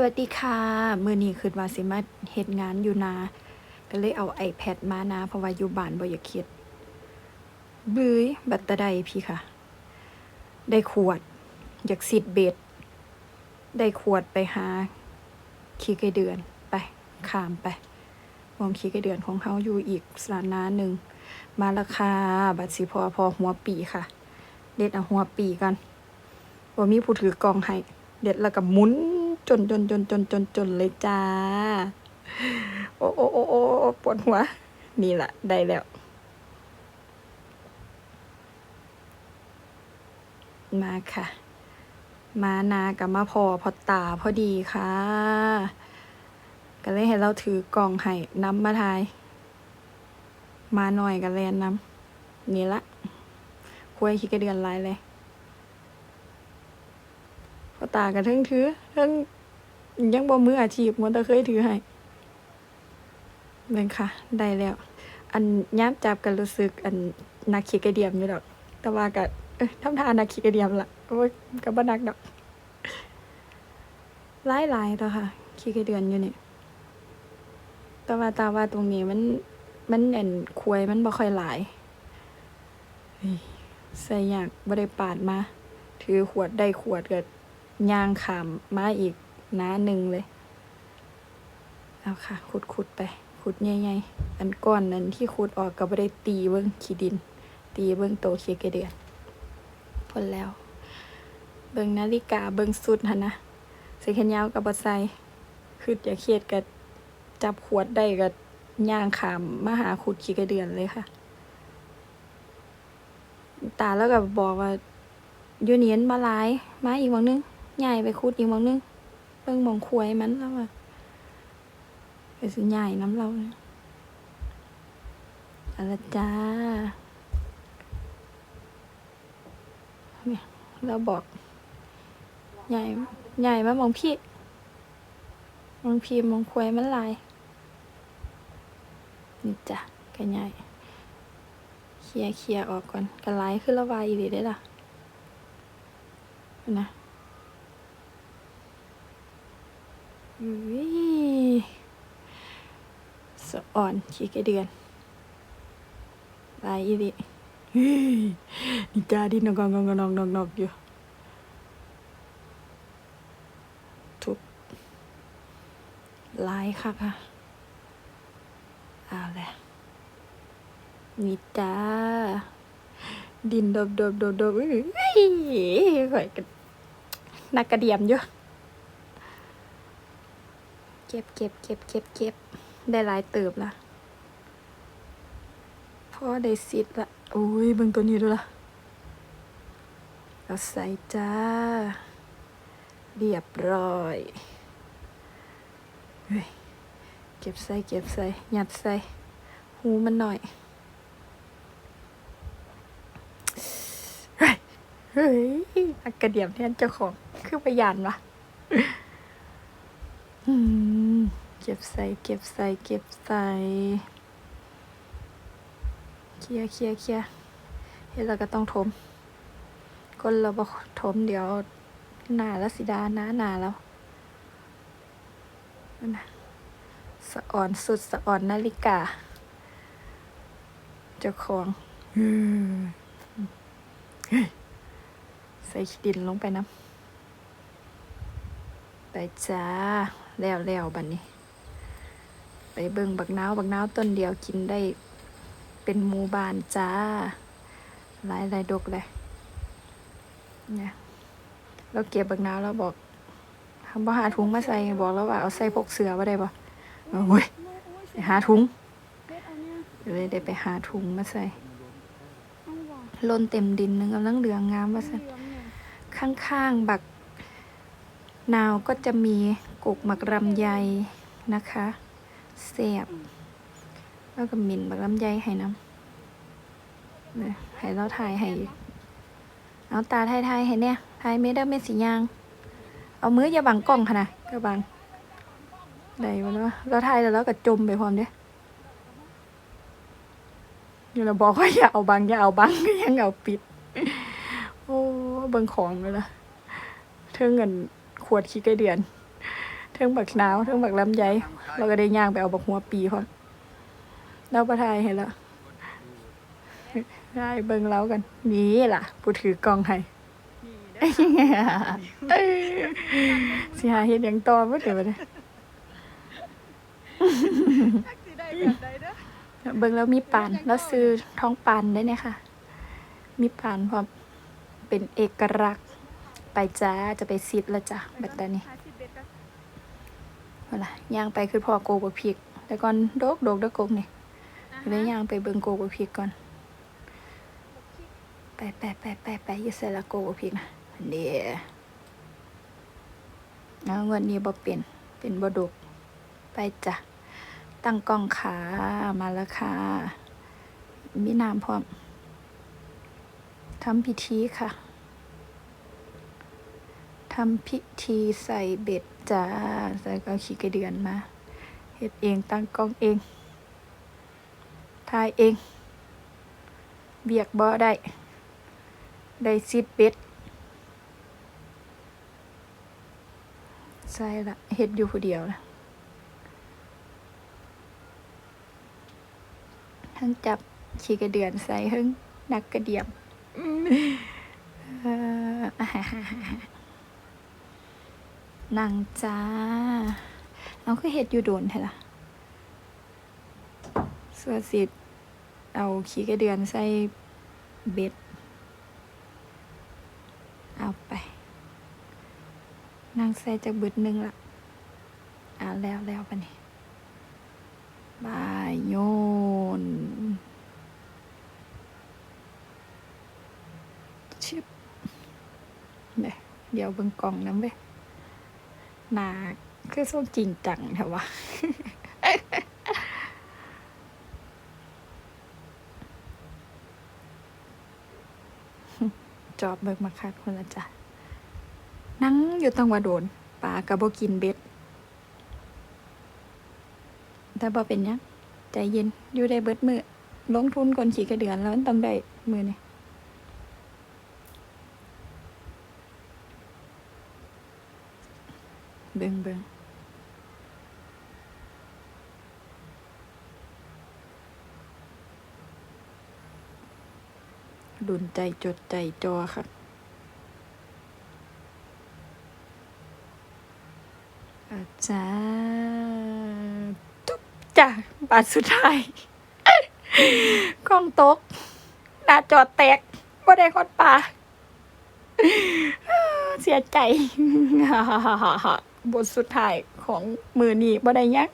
สวัสดีค่ะมือนี้คือว่าสิมาเฮ็ดงานอยู่นา ก็เลยเอา iPad มานะเพราะว่าอยู่บ้านบ่อยากเครียดบื้ยบัตรใดพี่ค่ะ ได้ขวด อยากสิดเบ็ด ได้ขวดไปหาขี้ไก่เดือนไปขามไปมองขี้ไก่เดือนของเขาอยู่อีกสถานะหนึ่งมาราคาบัตรสีพอพอหัวปีค่ะ เด็ดเอาหัวปีกันว่ามีผู้ถือกองให้เด็ดแล้วก็หมุน จนจนจนจนจนจนเลยจ้า โอ้โอ้โอ้โอ้ปวดหัว นี่แหละได้แล้ว มาค่ะ มานากับมาพอพอตาพอดีค่ะ ก็เลยให้เราถือกล่องให้น้ำมาทาย มาหน่อยกันแลนน้ำนี่ละคุยคิดกระเดือนหลายเลยพอตากันทั้งถือทั้ง ยังบ่มืออาชีพมันต่เคยถือให้เบิ่งค่ะ ได้แล้ว อันย้ำจับกันรู้สึก อันนักขีกระเดียมอยู่ดอก แต่ว่าก็เอ้ยทำทานนักขีกระเดียมละโอ้ยก็บ่นักดอกหลายหลายต่อค่ะ ขีกระเดือนอยู่นี่แต่ว่าตาว่าตรงนี้มันมันอันควยมันบ่ค่อยหลายเฮ้ยใส่ยากบ่ได้ปาดมา ถือขวดได้ขวดก็ย่างขามมาอีก หน้าหนึ่งเลยเอาค่ะ ขุดขุดไป ขุดใหญ่ๆอันก้อนนั้นที่ขุดออกก็ไม่ได้ตีเบิ้องขี้ดิน ตีเบิ้องโตเคียกระเดือนพอแล้ว เบิ้องนาฬิกาเบิ้องสุดฮะนะใส่แขนยาวกับบอใส่คืออย่าเครียดกับจับขวดได้กับย่างขามมาหาขุดขี้กระเดือนเลยค่ะ ตาแล้วก็บอกว่ายูเนียนมาหลาย มาอีกหมองนึงใหญ่ไปคุดอีกหมองนึง บิ่งมองควยมันแล้วว่าไปสิใหญ่น้ำเราเนี่ยอะไรจ้าเนี่ยเราบอก ใหญ่ใหญ่มามองพี่ มองพี่มองควยมันลายนี่จ้ะกันใหญ่เคลียร์เคลียร์ออกก่อนกันไลายขึ้นละวายอีหลีได้ล่ะนะอุ้ย สะอ่อนขี้กระเดือนลายอีดิเฮ้ยนี่จ้าดินนองนองนองนองนองอยู่ทุบลายค่ะค่ะเอาแหละนี่จ้าดินดบดบดบดบอุ้ยข่อยกันนักกระเดียมอยู่ เก็บเก็บเก็บเก็บเก็บได้หลายเติบละพ่อได้ซิดละโอ้ยเบิ่งตัวนี้ดูละเอาใส่จ้า เรียบร้อยเฮ้ยเก็บใส่เก็บใส่ยัดใส่ หูมันหน่อยเฮ้ยอักกระเดียมแทนเจ้าของ คือพยานวะอืม เก็บใส่เก็บใส่เก็บใส่เคลียร์เคลียร์เคลียร์เฮ้เราก็ต้องทมก้นเราบอทมเดี๋ยวหนาแล้วสิดาหนาหนาแล้วนะสะอ่อนสุดสะอ่อนนาฬิกา เจ้าของใส่ดินลงไปนะไปจ้าแล้วแล้วบัดนนี้ เบิ่งบักนาวบักนาวต้นเดียวกินได้เป็นหมู่บ้านจ้า หลายหลายดกเลยเนี่ยเราเก็บบักนาวแล้วบอกทำบ่หาถุงมาใส่บอกแล้วว่าเอาใส่พกเสือมาได้ปะเอาเว้ยหาถุงเลยได้ไปหาถุงมาใส่ลนเต็มดินนึงกำลังเหลืองงามว่าสันข้างๆบักนาวก็จะมีกกหมักลำไยนะคะ เสียบแล้วก็หมินบักลำไยให้น้ำเนี่ยให้เราถ่ายให้เอาตาถ่ายถ่ายให้เนี่ยถ่ายเมด้าเมดสียาง เอามืออย่าบังกล้องค่ะนะก็บังได้วะเนาะเราถ่ายแล้วเราก็จมไปพร้อมเด้อยู่เราบอกว่าอย่าเอาบังอย่าเอาบังก็ยังเอาปิด โอ้บิ่งของเลยล่ะเทิงเงินขวดขี้ไก่เดือน เทิงบักหนาวเทิงบักลำไยเราก็ได้ย่างไปเอาบักหัวปีพร้อมเราประทายให้แล้วได้เบิ่งเล้ากัน นี่ล่ะ ผู้ถือกองให้สิหาเฮ็ดยังต่อบ่เดี๋ยวบัดนี้สิได้แบบใดเด้เบิ่งแล้วมีปานแล้วซื้อท้องปานได้เนี่ยค่ะ มีปานพร้อมเป็นเอกลักษณ์ ไปจ้าจะไปซิดแล้วจ้ะบัดนี้ ว่าล่ะย่างไปคือพอโกบักพริก แต่ก่อนโดกโดกเด้อกกนี่เลยย่างไปเบิ่งโกบักพริกก่อน ไปไปไปไปไปอยิ่ใส่ละโกบักพริกนะอันเดียเอาเงินนี้บ่เป็นเป็นบ่ดก ไปจ้ะ ตั้งกล้องขามาแล้วค่ะ มีน้ำพร้อมทำพิธีค่ะทำพิธีใส่เบ็ด จ้าใส่ก็ขี้กระเดือนมาเฮ็ดเองตั้งกล้องเองถ่ายเองเบียกบ่ได้ ได้ซิดเป็ดใช่ละเฮ็ดอยู่ผู้เดียวละทั้งจับขี้กระเดือนใส่ทั้งนักกระเดียม นั่งจ้าเอาคือเฮ็ดอยู่โดนแท้ล่ะสวดสิเอาขี้กระเดือนใส่เบ็ด เอาไปนั่งใส่จากเบึดหนึ่งละอ่าแล้วแล้วปะนี่บายโยนชิบเดี๋ยวเดี๋ยวเบิ่งกล่องน้ำเว้ย นาคือส้มจริงจังแถววะจอบเบิกมาคัดคนละจ้ะนั่งอยู่ตังว่าโดนปลากระบกินเบ็ด แต่บ่เป็นหยังใจเย็นอยู่ได้เบิดมือลงทุนก่อนขี่กระเดือนแล้วมันต้องได้มือเนี่ เบิงเบิงดุนใจจดใจจอค่ะอาจารย์ตุ๊บจ้ะบาทสุดท้ายกล้องตก หน้าจอแตกบ่ได้คอดปลาเสียใจ บทสุดท้ายของมือนี้บ่ได้ยัก